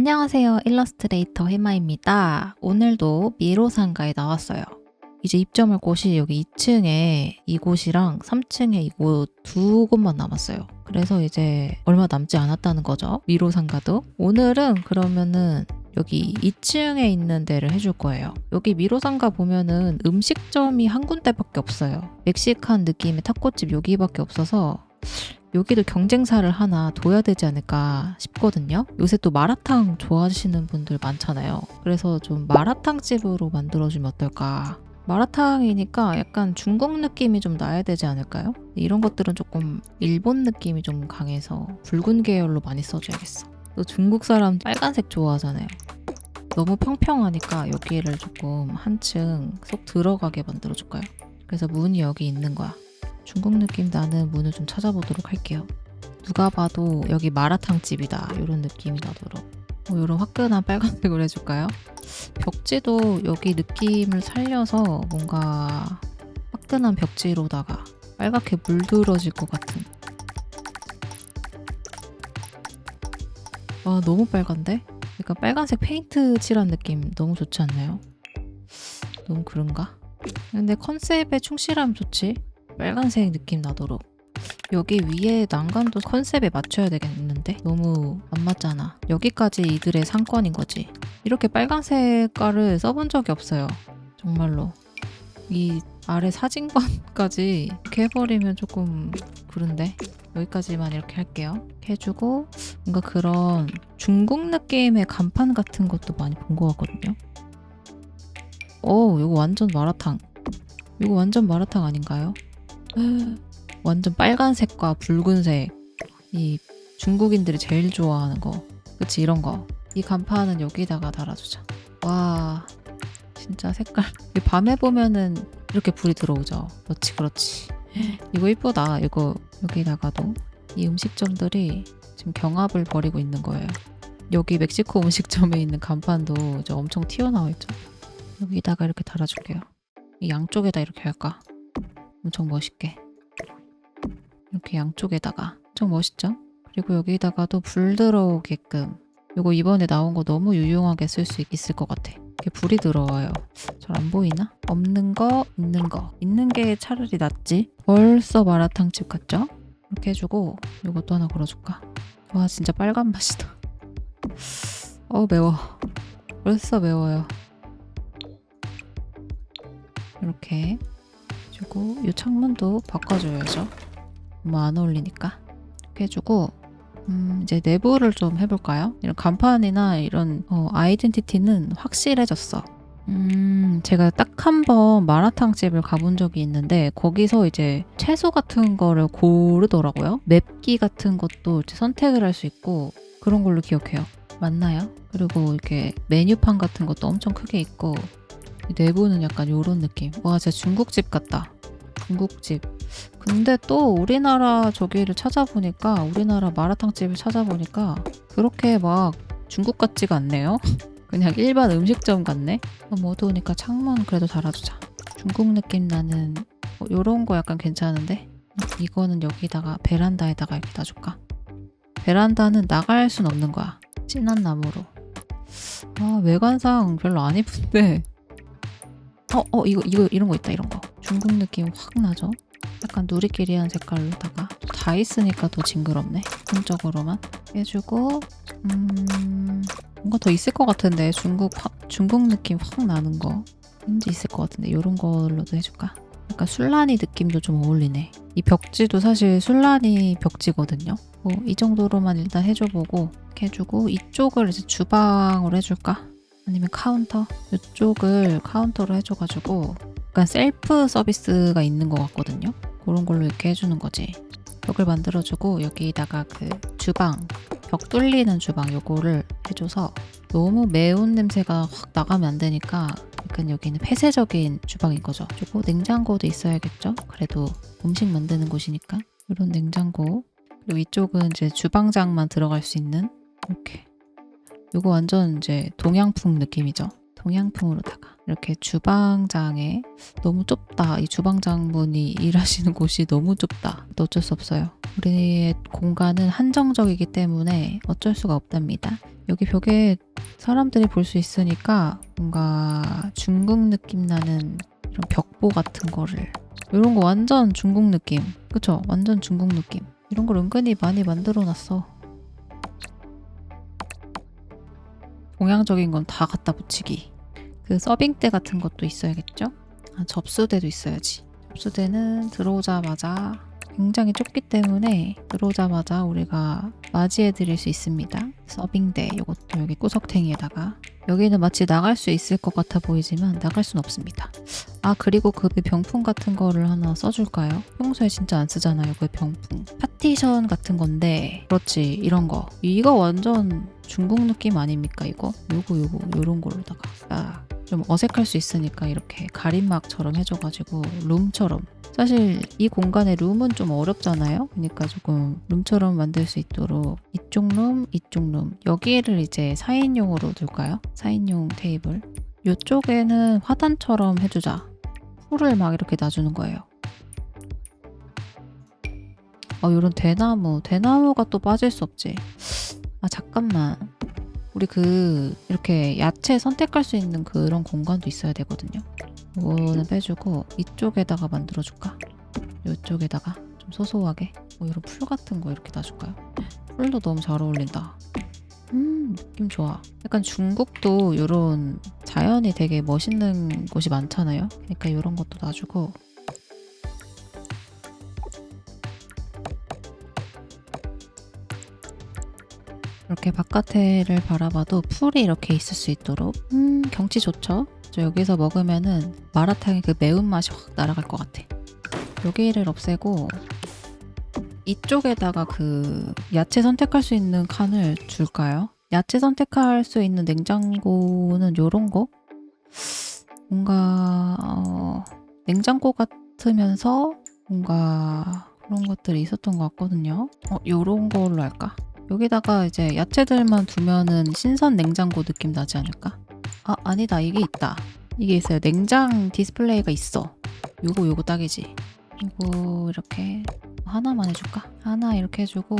안녕하세요. 일러스트레이터 해마입니다. 오늘도 미로상가에 나왔어요. 이제 입점할 곳이 여기 2층에 이곳이랑 3층에 이곳 두 곳만 남았어요. 그래서 이제 얼마 남지 않았다는 거죠. 미로상가도. 오늘은 그러면은 여기 2층에 있는 데를 해줄 거예요. 여기 미로상가 보면은 음식점이 한 군데밖에 없어요. 멕시칸 느낌의 타코집 여기밖에 없어서 여기도 경쟁사를 하나 둬야 되지 않을까 싶거든요. 요새 또 마라탕 좋아하시는 분들 많잖아요. 그래서 좀 마라탕 집으로 만들어주면 어떨까. 마라탕이니까 약간 중국 느낌이 좀 나야 되지 않을까요? 이런 것들은 조금 일본 느낌이 좀 강해서 붉은 계열로 많이 써줘야겠어. 또 중국 사람 빨간색 좋아하잖아요. 너무 평평하니까 여기를 조금 한층 쏙 들어가게 만들어줄까요? 그래서 문이 여기 있는 거야. 중국 느낌 나는 문을 좀 찾아보도록 할게요. 누가 봐도 여기 마라탕 집이다 이런 느낌이 나도록 뭐 이런 화끈한 빨간색으로 해줄까요? 벽지도 여기 느낌을 살려서 뭔가 화끈한 벽지로다가 빨갛게 물들어질 것 같은 와 너무 빨간데? 약간 빨간색 페인트 칠한 느낌 너무 좋지 않나요? 너무 그런가? 근데 컨셉에 충실하면 좋지 빨간색 느낌 나도록. 여기 위에 난간도 컨셉에 맞춰야 되겠는데? 너무 안 맞잖아. 여기까지 이들의 상권인 거지. 이렇게 빨간 색깔을 써본 적이 없어요. 정말로. 이 아래 사진관까지 이렇게 해버리면 조금 그런데? 여기까지만 이렇게 할게요. 이렇게 해주고 뭔가 그런 중국 느낌의 간판 같은 것도 많이 본 것 같거든요. 오 이거 완전 마라탕. 이거 완전 마라탕 아닌가요? 완전 빨간색과 붉은색. 이 중국인들이 제일 좋아하는 거. 그치 이런 거 이 간판은 여기다가 달아주자. 와 진짜 색깔. 이 밤에 보면은 이렇게 불이 들어오죠. 그렇지 그렇지. 이거 이쁘다. 이거 여기다가도. 이 음식점들이 지금 경합을 벌이고 있는 거예요. 여기 멕시코 음식점에 있는 간판도 엄청 튀어나와 있죠. 여기다가 이렇게 달아줄게요. 이 양쪽에다 이렇게 할까 엄청 멋있게. 이렇게 양쪽에다가. 엄청 멋있죠? 그리고 여기다가도 불 들어오게끔. 이거 이번에 나온 거 너무 유용하게 쓸 수 있을 것 같아. 이렇게 불이 들어와요. 잘 안 보이나? 없는 거 있는 거. 있는 게 차라리 낫지? 벌써 마라탕집 같죠? 이렇게 해주고 이것도 하나 걸어줄까? 와 진짜 빨간 맛이다. 어우 매워. 벌써 매워요. 이렇게 해주고 이 창문도 바꿔줘야죠. 너무 안 어울리니까 이렇게 해주고 음, 이제 내부를 좀 해볼까요? 이런 간판이나 이런 어, 아이덴티티는 확실해졌어. 음, 제가 딱 한 번 마라탕 집을 가본 적이 있는데 거기서 이제 채소 같은 거를 고르더라고요. 맵기 같은 것도 선택을 할 수 있고 그런 걸로 기억해요. 맞나요? 그리고 이렇게 메뉴판 같은 것도 엄청 크게 있고 내부는 약간 이런 느낌. 와, 진짜 중국집 같다. 중국집. 근데 또 우리나라 저기를 찾아보니까 우리나라 마라탕집을 찾아보니까 그렇게 막 중국 같지가 않네요. 그냥 일반 음식점 같네. 너무 어두우니까 창문 그래도 달아주자. 중국 느낌 나는 뭐 이런 거 약간 괜찮은데 이거는 여기다가 베란다에다가 이렇게 놔줄까? 베란다는 나갈 순 없는 거야. 진한 나무로. 아 외관상 별로 안 이쁜데 어, 어, 이거, 이거, 이런 거 있다, 이런 거. 중국 느낌 확 나죠? 약간 누리끼리한 색깔로다가 다 있으니까 더 징그럽네. 한쪽으로만 해주고, 음, 뭔가 더 있을 것 같은데, 중국, 확, 중국 느낌 확 나는 거. 왠지 있을 것 같은데, 이런 걸로도 해줄까? 약간 술라니 느낌도 좀 어울리네. 이 벽지도 사실 술라니 벽지거든요. 뭐, 이 정도로만 일단 해줘보고, 해주고, 이쪽을 이제 주방으로 해줄까? 아니면 카운터 이쪽을 카운터로 해줘가지고 약간 셀프 서비스가 있는 것 같거든요. 그런 걸로 이렇게 해주는 거지. 벽을 만들어주고 여기다가 그 주방 벽 뚫리는 주방 요거를 해줘서 너무 매운 냄새가 확 나가면 안 되니까 약간 여기는 폐쇄적인 주방인 거죠. 그리고 냉장고도 있어야겠죠. 그래도 음식 만드는 곳이니까 이런 냉장고 그리고 이쪽은 이제 주방장만 들어갈 수 있는 이렇게 이거 완전 이제 동양풍 느낌이죠. 동양풍으로다가 이렇게 주방장에 너무 좁다. 이 주방장분이 일하시는 곳이 너무 좁다. 어쩔 수 없어요. 우리의 공간은 한정적이기 때문에 어쩔 수가 없답니다. 여기 벽에 사람들이 볼 수 있으니까 뭔가 중국 느낌 나는 이런 벽보 같은 거를 이런 거 완전 중국 느낌 그쵸? 완전 중국 느낌 이런 걸 은근히 많이 만들어 놨어 동양적인 건 다 갖다 붙이기 그 서빙대 같은 것도 있어야겠죠? 아, 접수대도 있어야지 접수대는 들어오자마자 굉장히 좁기 때문에 들어오자마자 우리가 맞이해 드릴 수 있습니다. 서빙대 이것도 여기 구석탱이에다가 여기는 마치 나갈 수 있을 것 같아 보이지만 나갈 순 없습니다. 아 그리고 그 병풍 같은 거를 하나 써줄까요? 평소에 진짜 안 쓰잖아요 그 병풍 파티션 같은 건데 그렇지 이런 거 이거 완전 중국 느낌 아닙니까 이거? 요거 요거 요런 걸로다가 아, 좀 어색할 수 있으니까 이렇게 가림막처럼 해줘가지고 룸처럼 사실 이 공간에 룸은 좀 어렵잖아요. 그러니까 조금 룸처럼 만들 수 있도록 이쪽 룸, 이쪽 룸 여기를 이제 4인용으로 둘까요? 4인용 테이블 이쪽에는 화단처럼 해주자. 풀을 막 이렇게 놔주는 거예요. 어, 이런 대나무, 대나무가 또 빠질 수 없지. 아, 잠깐만. 우리 그, 이렇게 야채 선택할 수 있는 그런 공간도 있어야 되거든요. 이거는 빼주고, 이쪽에다가 만들어줄까? 이쪽에다가 좀 소소하게. 뭐 이런 풀 같은 거 이렇게 놔줄까요? 풀도 너무 잘 어울린다. 음, 느낌 좋아. 약간 중국도 이런 자연이 되게 멋있는 곳이 많잖아요. 그러니까 이런 것도 놔주고. 이렇게 바깥에를 바라봐도 풀이 이렇게 있을 수 있도록 음 경치 좋죠? 저 여기서 먹으면은 마라탕의 그 매운맛이 확 날아갈 것 같아 여기를 없애고 이쪽에다가 그 야채 선택할 수 있는 칸을 줄까요? 야채 선택할 수 있는 냉장고는 요런 거? 뭔가 어, 냉장고 같으면서 뭔가 그런 것들이 있었던 것 같거든요. 어, 요런 걸로 할까? 여기다가 이제 야채들만 두면은 신선 냉장고 느낌 나지 않을까? 아, 아니다. 이게 있다. 이게 있어요. 냉장 디스플레이가 있어. 요거 요거 딱이지. 이거 이렇게 하나만 해줄까? 하나 이렇게 해주고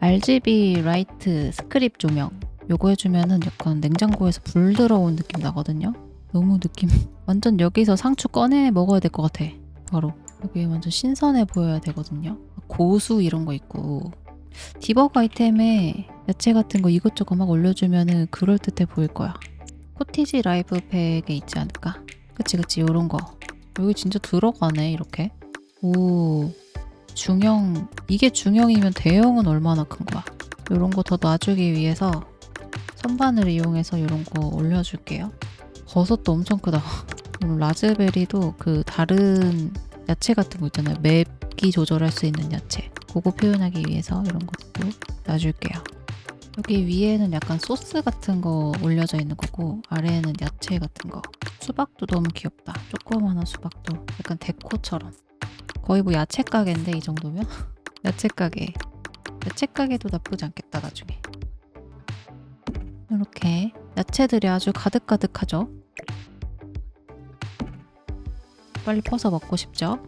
RGB 라이트 스크립 조명 요거 해주면은 약간 냉장고에서 불 들어온 느낌 나거든요. 너무 느낌 완전 여기서 상추 꺼내 먹어야 될 것 같아. 바로 여기 완전 신선해 보여야 되거든요. 고수 이런 거 있고 디버그 아이템에 야채 같은 거 이것저것 막 올려주면은 그럴듯해 보일 거야. 코티지 라이브 팩에 있지 않을까? 그치 그치 요런 거. 여기 진짜 들어가네 이렇게. 오 중형 이게 중형이면 대형은 얼마나 큰 거야? 요런 거 더 놔주기 위해서 선반을 이용해서 요런 거 올려줄게요. 버섯도 엄청 크다. 라즈베리도 그 다른 야채 같은 거 있잖아요. 맵기 조절할 수 있는 야채 그거 표현하기 위해서 이런 것도 놔줄게요. 여기 위에는 약간 소스 같은 거 올려져 있는 거고 아래에는 야채 같은 거. 수박도 너무 귀엽다. 조그마한 수박도 약간 데코처럼. 거의 뭐 야채 가게인데 이 정도면? 야채 가게. 야채 가게도 나쁘지 않겠다 나중에. 이렇게 야채들이 아주 가득가득하죠? 빨리 퍼서 먹고 싶죠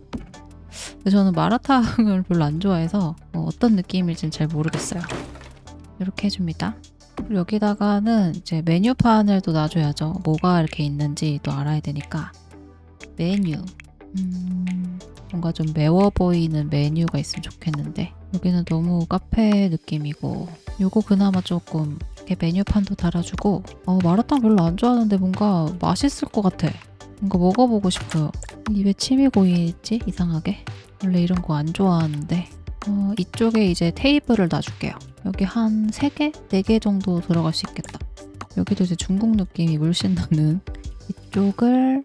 근데 저는 마라탕을 별로 안 좋아해서 어, 어떤 느낌일지는 잘 모르겠어요 이렇게 해줍니다. 그리고 여기다가는 이제 메뉴판을 또 놔줘야죠. 뭐가 이렇게 있는지 또 알아야 되니까 메뉴 음, 뭔가 좀 매워 보이는 메뉴가 있으면 좋겠는데 여기는 너무 카페 느낌이고 요거 그나마 조금 이렇게 메뉴판도 달아주고 어, 마라탕 별로 안 좋아하는데 뭔가 맛있을 것 같아. 뭔가 먹어보고 싶어요. 입에 침이 고이지 이상하게 원래 이런 거 안 좋아하는데 어, 이쪽에 이제 테이블을 놔줄게요. 여기 한 3개? 4개 정도 들어갈 수 있겠다. 여기도 이제 중국 느낌이 물씬 나는 이쪽을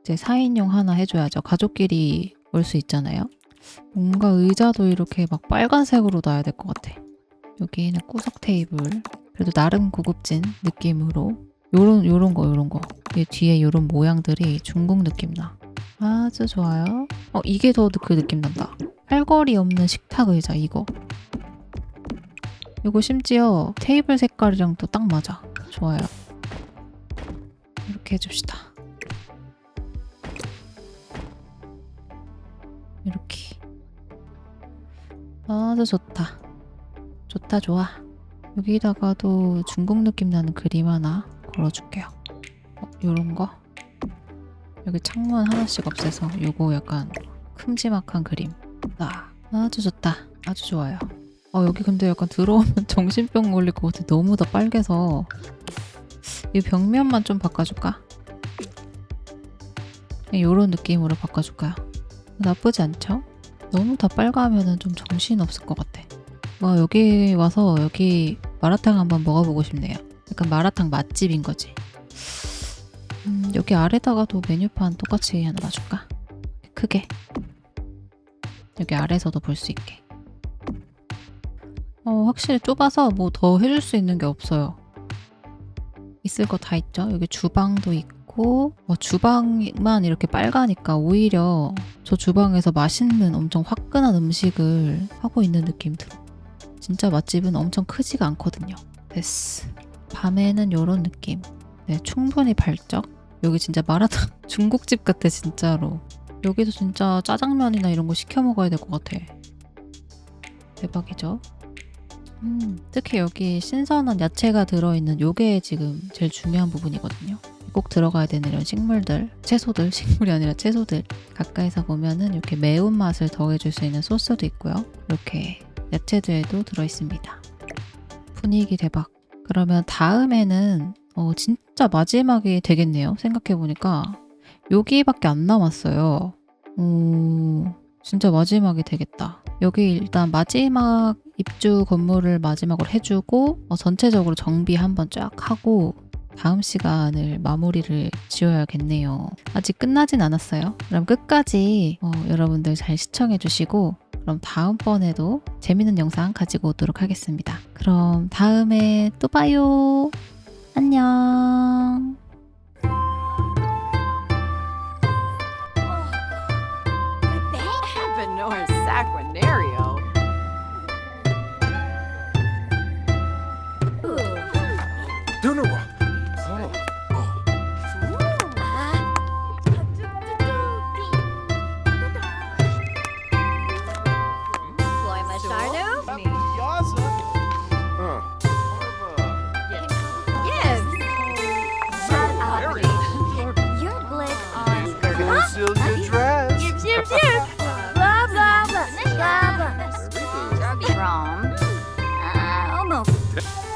이제 4인용 하나 해줘야죠. 가족끼리 올 수 있잖아요. 뭔가 의자도 이렇게 막 빨간색으로 놔야 될 것 같아. 여기는 구석 테이블. 그래도 나름 고급진 느낌으로 요런 요런 거 요런 거. 이 뒤에 요런 모양들이 중국 느낌 나. 아주 좋아요. 어 이게 더 그 느낌 난다. 팔걸이 없는 식탁 의자 이거. 이거 심지어 테이블 색깔이랑 또 딱 맞아. 좋아요. 이렇게 해줍시다. 이렇게. 아주 좋다. 좋다, 좋아. 여기다가도 중국 느낌 나는 그림 하나 걸어줄게요. 어, 요런 거. 여기 창문 하나씩 없애서 요거 약간 큼지막한 그림. 아, 아주 좋다. 아주 좋아요. 어, 여기 근데 약간 들어오면 정신병 걸릴 것 같아. 너무 다 빨개서. 이 벽면만 좀 바꿔줄까? 이런 느낌으로 바꿔줄까요? 나쁘지 않죠? 너무 다 빨가면은 좀 정신 없을 것 같아. 와 여기 와서 여기 마라탕 한번 먹어보고 싶네요. 약간 마라탕 맛집인 거지. 음, 여기 아래다가도 메뉴판 똑같이 하나 놔줄까? 크게. 여기 아래서도 볼 수 있게. 어, 확실히 좁아서 뭐 더 해줄 수 있는 게 없어요. 있을 거 다 있죠. 여기 주방도 있고 어, 주방만 이렇게 빨가니까 오히려 저 주방에서 맛있는 엄청 화끈한 음식을 하고 있는 느낌 들어. 진짜 맛집은 엄청 크지가 않거든요. 됐어. 밤에는 요런 느낌. 네, 충분히 발적. 여기 진짜 마라탕 중국집 같아 진짜로. 여기도 진짜 짜장면이나 이런 거 시켜 먹어야 될 것 같아. 대박이죠. 음, 특히 여기 신선한 야채가 들어있는 요게 지금 제일 중요한 부분이거든요. 꼭 들어가야 되는 이런 식물들, 채소들, 식물이 아니라 채소들 가까이서 보면은 이렇게 매운맛을 더해줄 수 있는 소스도 있고요. 이렇게 야채들도 들어있습니다. 분위기 대박. 그러면 다음에는 어, 진짜 마지막이 되겠네요. 생각해보니까 여기밖에 안 남았어요. 오, 진짜 마지막이 되겠다. 여기 일단 마지막 입주 건물을 마지막으로 해주고 어, 전체적으로 정비 한번 쫙 하고 다음 시간을 마무리를 지어야겠네요. 아직 끝나진 않았어요. 그럼 끝까지 어, 여러분들 잘 시청해 주시고 그럼 다음번에도 재밌는 영상 가지고 오도록 하겠습니다. 그럼 다음에 또 봐요. 안녕. Yeah.